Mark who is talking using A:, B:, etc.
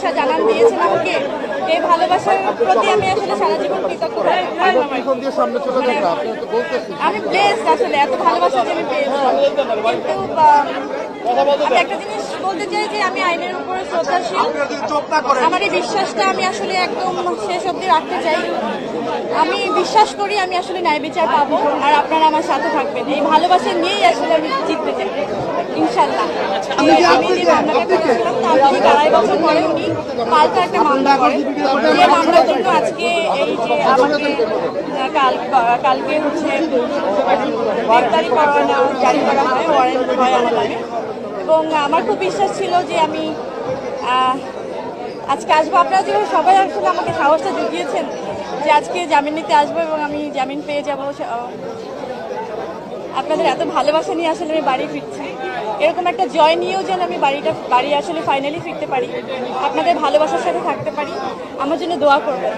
A: ভালোবাসা জানান দিয়েছেন আমাকে। এই ভালোবাসার প্রতি আমি আসলে সারা জীবন কৃতজ্ঞ।
B: তো বলতেছেন।
A: আমি ব্লেসড আসলে এত ভালোবাসা যে আমি পেয়েছি। আমি একটা জিনিস বলতে চাই যে আমি আইনের উপরে শ্রদ্ধাশীল। আমার এই বিশ্বাসটা আমি আসলে একদম শেষ অবধি রাখতে চাই। আমি বিশ্বাস করি আমি আসলে ন্যায় বিচার পাবো আর আপনারা আমার সাথে থাকবেন। এই ভালোবাসা নিয়েই আসলে আমি জিততে চাই ইনশাল্লাহ যে আমি যে মামলাটা করেছিলাম তার ঠিক আড়াই বছর পরে পাল্টা একটা মামলা করেন যে জন্য আজকে এই যে আমাকে কাল কালকে হচ্ছে গ্রেপ্তারি পরোয়ানা জারি করা হয় ওয়ারেন্ট হয় আমার নামে এবং আমার খুব বিশ্বাস ছিল যে আমি আজকে আসব। আপনারা যেভাবে সবাই আসলে আমাকে সাহসটা জুগিয়েছেন যে আজকে জামিন নিতে আসব এবং আমি জামিন পেয়ে যাব আপনাদের এত ভালোবাসা নিয়ে আসলে আমি বাড়ি ফিরছি। এরকম একটা জয় নিয়েও যেন আমি বাড়িটা, বাড়ি আসলে ফাইনালি ফিরতে পারি। আপনাদের ভালোবাসার সাথে থাকতে পারি। আমার জন্য দোয়া করবেন।